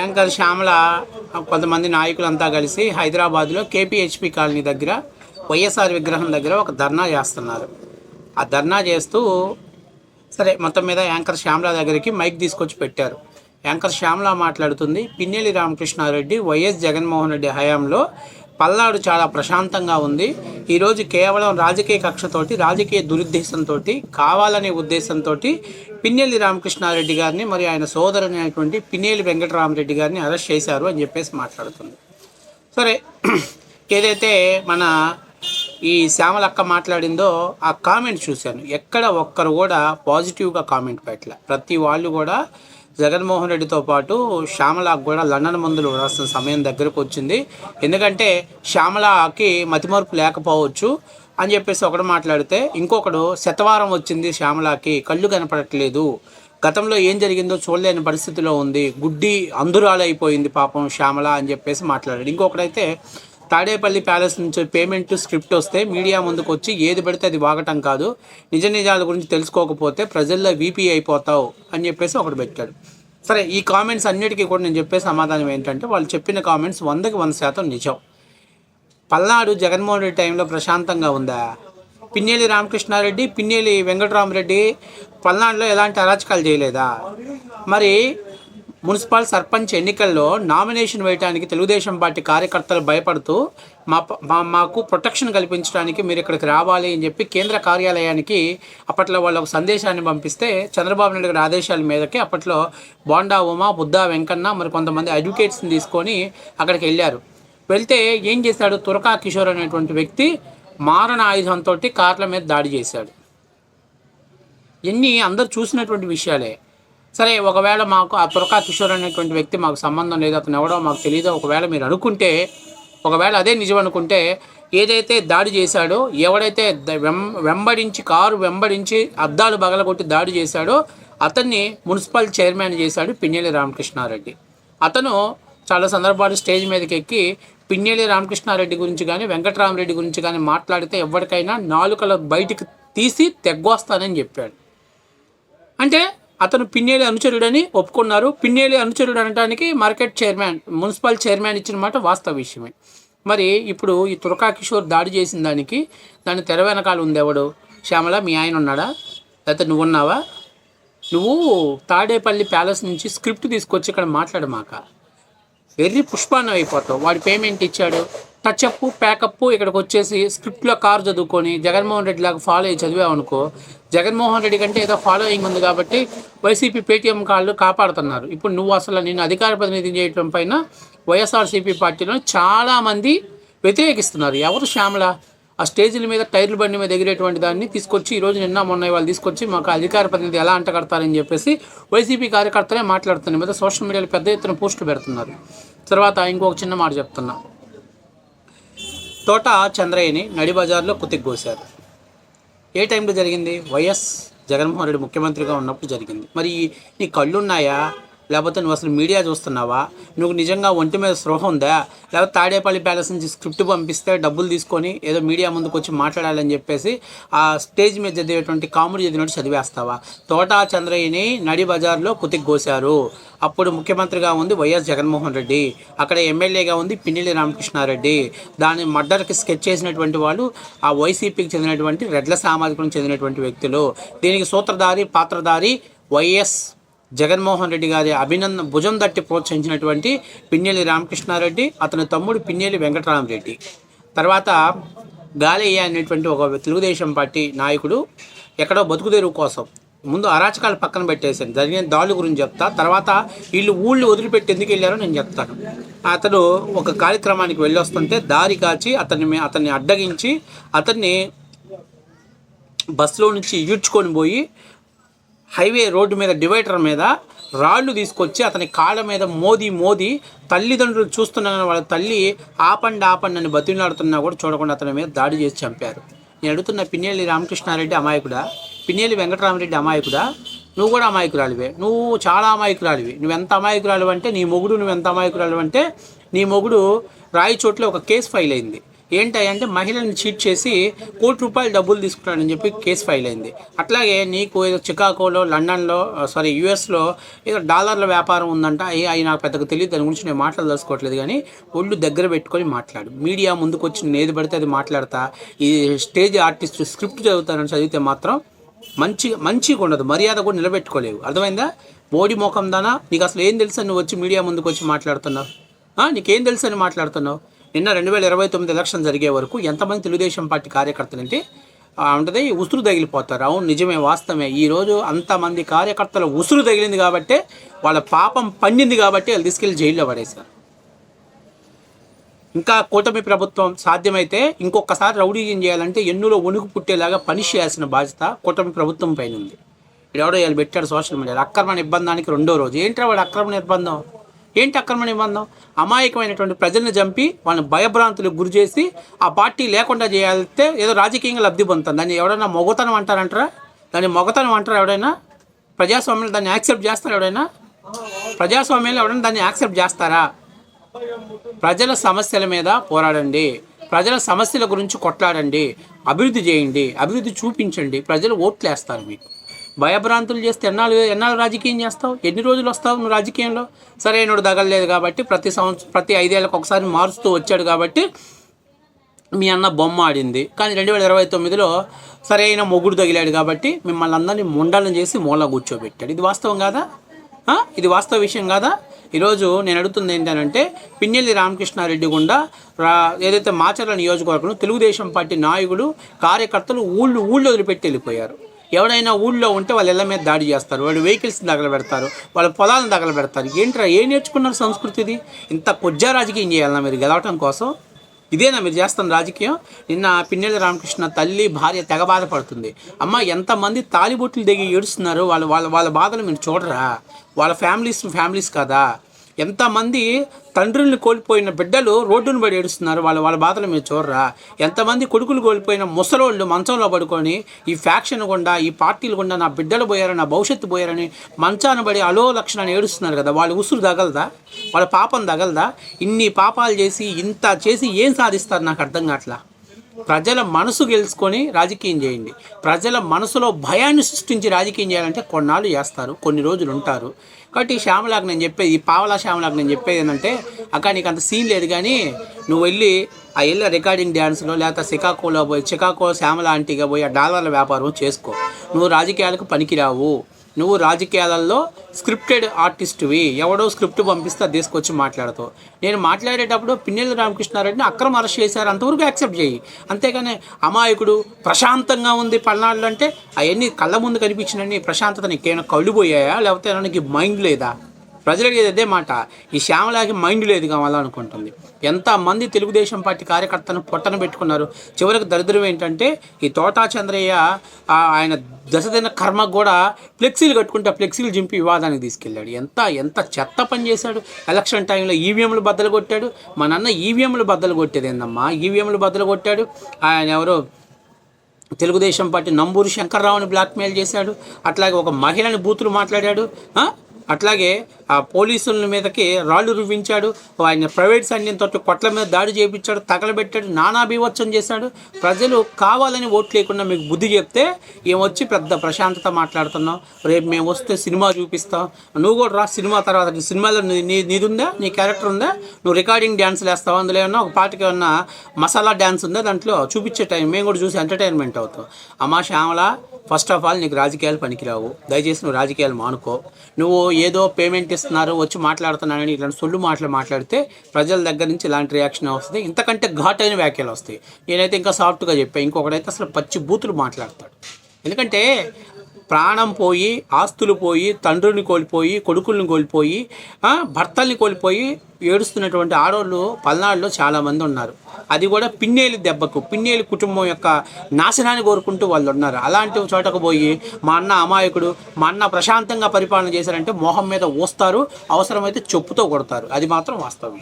Anchor Shyamala కొంతమంది నాయకులంతా కలిసి హైదరాబాద్లో కేపీహెచ్పి కాలనీ దగ్గర వైఎస్ఆర్ విగ్రహం దగ్గర ఒక ధర్నా చేస్తున్నారు. ఆ ధర్నా చేస్తూ సరే మొత్తం మీద యాంకర్ శ్యామల దగ్గరికి మైక్ తీసుకొచ్చి పెట్టారు. యాంకర్ శ్యామల మాట్లాడుతుంది పిన్నెల్లి రామకృష్ణారెడ్డి వైఎస్ జగన్మోహన్ రెడ్డి హయాంలో పల్నాడు చాలా ప్రశాంతంగా ఉంది. ఈరోజు కేవలం రాజకీయ కక్షతోటి రాజకీయ దురుద్దేశంతో కావాలనే ఉద్దేశంతో పిన్నెల్లి రామకృష్ణారెడ్డి గారిని మరి ఆయన సోదరునైనటువంటి పిన్నెల్లి వెంకటరామరెడ్డి గారిని అరెస్ట్ చేశారు అని చెప్పేసి మాట్లాడుతుంది. సరే ఏదైతే మన ఈ శ్యామలక్క మాట్లాడిందో ఆ కామెంట్ చూశాను. ఎక్కడ ఒక్కరు కూడా పాజిటివ్గా కామెంట్ పెట్టలే. ప్రతి వాళ్ళు కూడా జగన్మోహన్ రెడ్డితో పాటు శ్యామలకు కూడా లండన్ మందులు రాసిన సమయం దగ్గరకు వచ్చింది. ఎందుకంటే శ్యామలకి మతిమరుపు లేకపోవచ్చు అని చెప్పేసి ఒకడు మాట్లాడితే ఇంకొకడు శతవారం వచ్చింది శ్యామలకి కళ్ళు కనపడట్లేదు. గతంలో ఏం జరిగిందో చూడలేని పరిస్థితిలో ఉంది. గుడ్డి అందురాలైపోయింది పాపం శ్యామల అని చెప్పేసి మాట్లాడాడు. ఇంకొకడైతే తాడేపల్లి ప్యాలెస్ నుంచి పేమెంట్ స్క్రిప్ట్ వస్తే మీడియా ముందుకు వచ్చి ఏది పడితే అది వాగటం కాదు. నిజ నిజాల గురించి తెలుసుకోకపోతే ప్రజల్లో వీపీ అయిపోతావు అని చెప్పేసి ఒకటి పెట్టాడు. సరే ఈ కామెంట్స్ అన్నిటికీ కూడా నేను చెప్పే సమాధానం ఏంటంటే వాళ్ళు చెప్పిన కామెంట్స్ వందకి వంద శాతం నిజం. పల్నాడు జగన్మోహన్ రెడ్డి టైంలో ప్రశాంతంగా ఉందా? పిన్నేలి రామకృష్ణారెడ్డి పిన్నేలి వెంకటరామరెడ్డి పల్నాడులో ఎలాంటి అరాచకాలు చేయలేదా? మరి మున్సిపల్ సర్పంచ్ ఎన్నికల్లో నామినేషన్ వేయడానికి తెలుగుదేశం పార్టీ కార్యకర్తలు భయపడుతూ మా మా మాకు ప్రొటెక్షన్ కల్పించడానికి మీరు ఇక్కడికి రావాలి అని చెప్పి కేంద్ర కార్యాలయానికి అప్పట్లో వాళ్ళు ఒక సందేశాన్ని పంపిస్తే చంద్రబాబు నాయుడు గారి ఆదేశాల మీదకి అప్పట్లో బోండా ఉమా బుద్ధా వెంకన్న మరి కొంతమంది అడ్వకేట్స్ని తీసుకొని అక్కడికి వెళ్ళారు. వెళ్తే ఏం చేశాడు? తురకా కిషోర్ అనేటువంటి వ్యక్తి మారణ ఆయుధంతో కార్ల మీద దాడి చేశాడు. ఇన్ని అందరు చూసినటువంటి విషయాలే. సరే ఒకవేళ మాకు ఆ తురకా కిషోర్ అనేటువంటి వ్యక్తి మాకు సంబంధం లేదు అతను ఎవడో మాకు తెలియదు ఒకవేళ మీరు అనుకుంటే ఒకవేళ అదే నిజం అనుకుంటే ఏదైతే దాడి చేశాడో ఎవడైతే వెం వెంబడించి కారు వెంబడించి అద్దాలు బగలగొట్టి దాడి చేశాడో అతన్ని మున్సిపల్ చైర్మన్ చేశాడు పిన్నెల్లి రామకృష్ణారెడ్డి. అతను చాలా సందర్భాలు స్టేజ్ మీదకి ఎక్కి పిన్నెల్లి రామకృష్ణారెడ్డి గురించి కానీ వెంకటరామరెడ్డి గురించి కానీ మాట్లాడితే ఎవరికైనా నాలుకల బయటికి తీసి తెగ్గొస్తానని చెప్పాడు. అంటే అతను పిన్నేలి అనుచరుడని ఒప్పుకున్నారు. పిన్నేలి అనుచరుడు అనడానికి మార్కెట్ చైర్మన్ మున్సిపల్ చైర్మన్ ఇచ్చిన మాట వాస్తవ విషయమే. మరి ఇప్పుడు ఈ తురకా కిషోర్ దాడి చేసిన దానికి దాని తెర వెనకాల ఉంది ఎవడు శ్యామల మీ ఆయన ఉన్నాడా? లేకపోతే నువ్వు ఉన్నావా నువ్వు తాడేపల్లి ప్యాలెస్ నుంచి స్క్రిప్ట్ తీసుకొచ్చి ఇక్కడ మాట్లాడమాక. వెర్రి పుష్పాన్నం అయిపోతావు. వాడు పేమెంట్ ఇచ్చాడు. టచ్అప్ ప్యాకప్ ఇక్కడికి వచ్చేసి స్క్రిప్ట్లో కారు చదువుకొని జగన్మోహన్ రెడ్డి లాగా ఫాలో అయ్యి చదివావు అనుకో జగన్మోహన్ రెడ్డి కంటే ఏదో ఫాలోయింగ్ ఉంది కాబట్టి వైసీపీ పేటీఎం కార్డులు కాపాడుతున్నారు. ఇప్పుడు నువ్వు అసలు నేను అధికార ప్రతినిధి చేయడం పైన వైఎస్ఆర్సీపీ పార్టీలో చాలామంది వ్యతిరేకిస్తున్నారు. ఎవరు శ్యామల? ఆ స్టేజీల మీద టైర్ల బండి మీద ఎగిరేటువంటి దాన్ని తీసుకొచ్చి ఈరోజు నిన్న మొన్న వాళ్ళు తీసుకొచ్చి మాకు అధికార ప్రతినిధి ఎలా అంటగడతారని చెప్పేసి వైసీపీ కార్యకర్తలే మాట్లాడుతున్నారు మీద సోషల్ మీడియాలో పెద్ద ఎత్తున పోస్టులు పెడుతున్నారు. తర్వాత ఇంకొక చిన్న మాట చెప్తున్నా. తోట చంద్రయ్యని నడిబజార్లో కుతిగ్గోశారు ఏ టైంలో జరిగింది? వైఎస్ జగన్మోహన్ రెడ్డి ముఖ్యమంత్రిగా ఉన్నప్పుడు జరిగింది. మరి నీ కళ్ళున్నాయా? లేకపోతే నువ్వు అసలు మీడియా చూస్తున్నావా? నువ్వు నిజంగా ఒంటి మీద స్పృహ ఉందా? లేకపోతే తాడేపల్లి ప్యాలెస్ నుంచి స్క్రిప్ట్ పంపిస్తే డబ్బులు తీసుకొని ఏదో మీడియా ముందుకు వచ్చి మాట్లాడాలని చెప్పేసి ఆ స్టేజ్ మీద చదివేటువంటి కామెడీ చదివినట్టు చదివేస్తావా? తోటా చంద్రయ్యని నడి బజార్లో కుతిగ్గోశారు అప్పుడు ముఖ్యమంత్రిగా ఉంది వైఎస్ జగన్మోహన్ రెడ్డి. అక్కడ ఎమ్మెల్యేగా ఉంది పిన్నెల్లి రామకృష్ణారెడ్డి. దాని మర్డర్కి స్కెచ్ చేసినటువంటి వాళ్ళు ఆ వైసీపీకి చెందినటువంటి రెడ్ల సామాజికం చెందినటువంటి వ్యక్తులు. దీనికి సూత్రధారి పాత్రధారి వైఎస్ జగన్మోహన్ రెడ్డి గారి అభినందన భుజం దట్టి ప్రోత్సహించినటువంటి పిన్నెల్లి రామకృష్ణారెడ్డి అతని తమ్ముడు పిన్నెల్లి వెంకటరామరెడ్డి. తర్వాత గాలయ్య అనేటువంటి ఒక తెలుగుదేశం పార్టీ నాయకుడు ఎక్కడో బతుకుదేరు కోసం ముందు అరాచకాలు పక్కన పెట్టేశాను. జరిగిన దాడుల గురించి చెప్తా తర్వాత వీళ్ళు ఊళ్ళు వదిలిపెట్టి ఎందుకు వెళ్ళారో నేను చెప్తాను. అతను ఒక కార్యక్రమానికి వెళ్ళొస్తుంటే దారి కాచి అతన్ని అతన్ని అడ్డగించి అతన్ని బస్సులో నుంచి ఈడ్చుకొని పోయి హైవే రోడ్డు మీద డివైడర్ మీద రాళ్ళు తీసుకొచ్చి అతని కాళ్ళ మీద మోది మోది తల్లిదండ్రులు చూస్తున్న వాళ్ళ తల్లి ఆపండి ఆపండి అని బతిలాడుతున్నా కూడా చూడకుండా అతని మీద దాడి చేసి చంపారు. నేను అడుగుతున్న పిన్నెల్లి రామకృష్ణారెడ్డి అమాయకుడా? పిన్నెల్లి వెంకటరామరెడ్డి అమాయకుడా? నువ్వు కూడా అమాయకురాలివే. నువ్వు చాలా అమాయకురాలివి. నువ్వు ఎంత అమాయకురాలు అంటే నీ మొగుడు నువ్వు ఎంత అమాయకురాలు అంటే నీ మొగుడు రాయచోట్ల ఒక కేసు ఫైల్ అయింది. ఏంటంటే మహిళని చీట్ చేసి కోటి రూపాయలు డబ్బులు తీసుకున్నాడని చెప్పి కేసు ఫైల్ అయింది. అట్లాగే నీకు ఏదో చికాగోలో లండన్లో సారీ యూఎస్లో ఏదో డాలర్ల వ్యాపారం ఉందంట. అయ్యి అవి నాకు పెద్దగా తెలియదు. దాని గురించి నేను మాట్లాడదలుచుకోవట్లేదు కానీ ఒళ్ళు దగ్గర పెట్టుకొని మాట్లాడు. మీడియా ముందుకు వచ్చి నేను ఏది పడితే అది మాట్లాడతా. ఈ స్టేజ్ ఆర్టిస్ట్ స్క్రిప్ట్ చదువుతానని చదివితే మాత్రం మంచి మంచిగా ఉండదు. మర్యాద కూడా నిలబెట్టుకోలేవు. అర్థమైందా? మోడీ ముఖం దానా? నీకు అసలు ఏం తెలుసని నువ్వు వచ్చి మీడియా ముందుకు వచ్చి మాట్లాడుతున్నావు నీకేం తెలుసు అని మాట్లాడుతున్నావు? నిన్న రెండు వేల ఇరవై తొమ్మిది ఎలక్షన్ జరిగే వరకు ఎంతమంది తెలుగుదేశం పార్టీ కార్యకర్తలు అంటే ఉంటుంది ఉసురు తగిలిపోతారు. అవును నిజమే వాస్తవమే. ఈరోజు అంతమంది కార్యకర్తల ఉసురు తగిలింది కాబట్టే వాళ్ళ పాపం పండింది కాబట్టి వాళ్ళు తీసుకెళ్ళి జైల్లో పడేశారు. ఇంకా కూటమి ప్రభుత్వం సాధ్యమైతే ఇంకొకసారి రౌడీజం చేయాలంటే ఎన్నులో వణుకు పుట్టేలాగా పనిష్ చేయాల్సిన బాధ్యత కూటమి ప్రభుత్వం పైన ఉంది. ఎవడో వీళ్ళు పెట్టాడు సోషల్ మీడియాలో. అక్రమ నిర్బంధానికి రెండో రోజు. ఏంటి వాడు అక్రమ నిర్బంధం? ఏంటి అక్రమ నిబంధన? అమాయకమైనటువంటి ప్రజల్ని చంపి వాళ్ళని భయభ్రాంతులకు గురి చేసి ఆ పార్టీ లేకుండా చేయాలితే ఏదో రాజకీయంగా లబ్ధి పొందుతుంది దాన్ని ఎవడైనా మొగతనం అంటారంటారా? దాన్ని మొగతనం అంటారా ఎవడైనా? ప్రజాస్వామ్యంలో దాన్ని యాక్సెప్ట్ చేస్తారా ఎవడైనా? ప్రజాస్వామ్యంలో ఎవడైనా దాన్ని యాక్సెప్ట్ చేస్తారా? ప్రజల సమస్యల మీద పోరాడండి. ప్రజల సమస్యల గురించి కొట్లాడండి. అభివృద్ధి చేయండి. అభివృద్ధి చూపించండి. ప్రజలు ఓట్లు వేస్తారు మీకు. భయభ్రాంతులు చేస్తే ఎన్నాళ్ళు ఎన్నాళ్ళు రాజకీయం చేస్తావు? ఎన్ని రోజులు వస్తావు నువ్వు రాజకీయంలో? సరైనడు తగలలేదు కాబట్టి ప్రతి సంవత్సరం ప్రతి ఐదేళ్ళకి ఒకసారి మారుస్తూ వచ్చాడు కాబట్టి మీ అన్న బొమ్మ ఆడింది. కానీ రెండు వేల ఇరవై తొమ్మిదిలో సరైన మొగుడు తగిలాడు కాబట్టి మిమ్మల్ని అందరినీ ముండలం చేసి మూల కూర్చోబెట్టాడు. ఇది వాస్తవం కాదా? ఇది వాస్తవ విషయం కాదా? ఈరోజు నేను అడుగుతుంది ఏంటంటే పిన్నెల్లి రామకృష్ణారెడ్డి గుండా రా ఏదైతే మాచర్ల నియోజకవర్గంలో తెలుగుదేశం పార్టీ నాయకుడు కార్యకర్తలు ఊళ్ళు ఊళ్ళు వదిలిపెట్టి వెళ్ళిపోయారు. ఎవడైనా ఊళ్ళో ఉంటే వాళ్ళ ఇళ్ళ మీద దాడి చేస్తారు వాళ్ళు వెహికల్స్ తగలబెడతారు వాళ్ళ పొలాలను తగలబెడతారు ఏంట్రా ఏం నేర్చుకున్నారు సంస్కృతిది? ఇంత కొజ్జా రాజకీయం చేయాలన్నా మీరు గెలవటం కోసం? ఇదేనా మీరు చేస్తున్న రాజకీయం? నిన్న పిన్నెల రామకృష్ణ తల్లి భార్య తెగ బాధపడుతుంది. అమ్మ ఎంతమంది తాలిబొట్లు దిగి ఏడుస్తున్నారు? వాళ్ళ వాళ్ళ వాళ్ళ బాధలు మీరు చూడరా? వాళ్ళ ఫ్యామిలీస్ ఫ్యామిలీస్ కదా. ఎంతమంది తండ్రుల్ని కోల్పోయిన బిడ్డలు రోడ్డును పడి ఏడుస్తున్నారు వాళ్ళ వాళ్ళ బాధలు మీరు చూడరా? ఎంతమంది కొడుకులు కోల్పోయిన ముసలోళ్ళు మంచంలో పడుకొని ఈ ఫ్యాక్షన్ గుండా ఈ పార్టీలు గుండా నా బిడ్డలు పోయారు నా భవిష్యత్తు పోయారని మంచాన పడి అలో లక్షణాన్ని ఏడుస్తున్నారు కదా వాళ్ళ ఉసురు తగలదా? వాళ్ళ పాపం తగలదా? ఇన్ని పాపాలు చేసి ఇంత చేసి ఏం సాధిస్తారు నాకు అర్థం కావట్లా? ప్రజల మనసు గెలుచుకొని రాజకీయం చేయండి. ప్రజల మనసులో భయాన్ని సృష్టించి రాజకీయం చేయాలంటే కొన్నాళ్ళు చేస్తారు కొన్ని రోజులు ఉంటారు. కాబట్టి ఈ శ్యామలాకు నేను చెప్పేది ఈ పావలా శ్యామలాకు నేను చెప్పేది ఏంటంటే అక్క నీకు అంత సీన్ లేదు కానీ నువ్వు వెళ్ళి ఆ వెళ్ళి రికార్డింగ్ డ్యాన్స్లో లేకపోతే సికాకోలో పోయి చికాకో శ్యామల ఆంటీగా పోయి ఆ డాలర్ల వ్యాపారం చేసుకో. నువ్వు రాజకీయాలకు పనికిరావు. నువ్వు రాజకీయాలలో స్క్రిప్టెడ్ ఆర్టిస్ట్వి. ఎవడో స్క్రిప్ట్ పంపిస్తే అది తీసుకొచ్చి మాట్లాడతావు. నేను మాట్లాడేటప్పుడు పిన్నెల్లి రామకృష్ణారెడ్డిని అక్రమ అరెస్ట్ చేశారు. అంతవరకు యాక్సెప్ట్ చేయి. అంతేగాని అమాయకుడు ప్రశాంతంగా ఉంది పల్నాడులో అంటే అవన్నీ కళ్ళ ముందు కనిపించినవి ప్రశాంతత నీకేమైనా కళ్ళు పోయాయా? లేకపోతే ఏమైనా నీకు మైండ్ లేదా? ప్రజలకి అదే మాట. ఈ శ్యామలాకి మైండ్ లేదు కావాలనుకుంటుంది. ఎంతమంది తెలుగుదేశం పార్టీ కార్యకర్తను పొట్టన పెట్టుకున్నారు? చివరికి దరిద్రం ఏంటంటే ఈ తోటా చంద్రయ్య ఆయన దశదిన కర్మకు కూడా ఫ్లెక్సీలు కట్టుకుంటే ఫ్లెక్సీలు జింపి వివాదానికి తీసుకెళ్ళాడు. ఎంత ఎంత చెత్త పని చేశాడు? ఎలక్షన్ టైంలో ఈవీఎంలు బద్దలు కొట్టాడు. మా నాన్న ఈవీఎంలు బద్దలు కొట్టేది ఏందమ్మా? ఈవీఎంలు బద్దలు కొట్టాడు. ఆయన ఎవరో తెలుగుదేశం పార్టీ నంబూరు శంకర్రావుని బ్లాక్మెయిల్ చేశాడు. అట్లాగే ఒక మహిళని బూతులు మాట్లాడాడు. అట్లాగే ఆ పోలీసుల మీదకి రాళ్ళు రువ్వించాడు ఆయన ప్రైవేట్ సైన్యం తోటి కొట్ల మీద దాడి చేయించాడు తగలబెట్టాడు నానా బీవత్సం చేశాడు. ప్రజలు కావాలని ఓట్లు లేకుండా మీకు బుద్ధి చెప్తే ఏమొచ్చి పెద్ద ప్రశాంతత మాట్లాడుతున్నావు? రేపు మేము వస్తే సినిమా చూపిస్తాం. నువ్వు కూడా రా సినిమా తర్వాత. నీ సినిమాలో నీ నీ- నీది ఉందా నీ క్యారెక్టర్ ఉందా? నువ్వు రికార్డింగ్ డ్యాన్స్లు వేస్తావు? అందులో ఏమన్నా ఒక పాటకి ఏమన్నా మసాలా డ్యాన్స్ ఉందా? దాంట్లో చూపించే టైం. మేము కూడా చూసి ఎంటర్టైన్మెంట్ అవుతాం. అమ్మా శ్యామల ఫస్ట్ ఆఫ్ ఆల్ నీకు రాజకీయాలు పనికిరావు. దయచేసి నువ్వు రాజకీయాలు మానుకో. నువ్వు ఏదో పేమెంట్ ఇస్తున్నారు వచ్చి మాట్లాడుతున్నానని ఇట్లా సొల్లు మాటలు మాట్లాడితే ప్రజల దగ్గర నుంచి ఇలాంటి రియాక్షన్ వస్తుంది. ఇంతకంటే ఘాటైన వ్యాఖ్యలు వస్తాయి. నేనైతే ఇంకా సాఫ్ట్గా చెప్పాను ఇంకొకడైతే అసలు పచ్చి బూతులు మాట్లాడతాడు. ఎందుకంటే ప్రాణం పోయి ఆస్తులు పోయి తండ్రిని కోల్పోయి కొడుకుల్ని కోల్పోయి భర్తల్ని కోల్పోయి ఏడుస్తున్నటువంటి ఆడవాళ్ళు పల్నాడులో చాలామంది ఉన్నారు. అది కూడా పిన్నేలు దెబ్బకు పిన్నేలు కుటుంబం యొక్క నాశనాన్ని కోరుకుంటూ వాళ్ళు ఉన్నారు. అలాంటి చోటకు పోయి మా అన్న అమాయకుడు మా అన్న ప్రశాంతంగా పరిపాలన చేశారంటే మోహం మీద ఊస్తారు అవసరమైతే చెప్పుతో కొడతారు. అది మాత్రం వాస్తవ. విషయం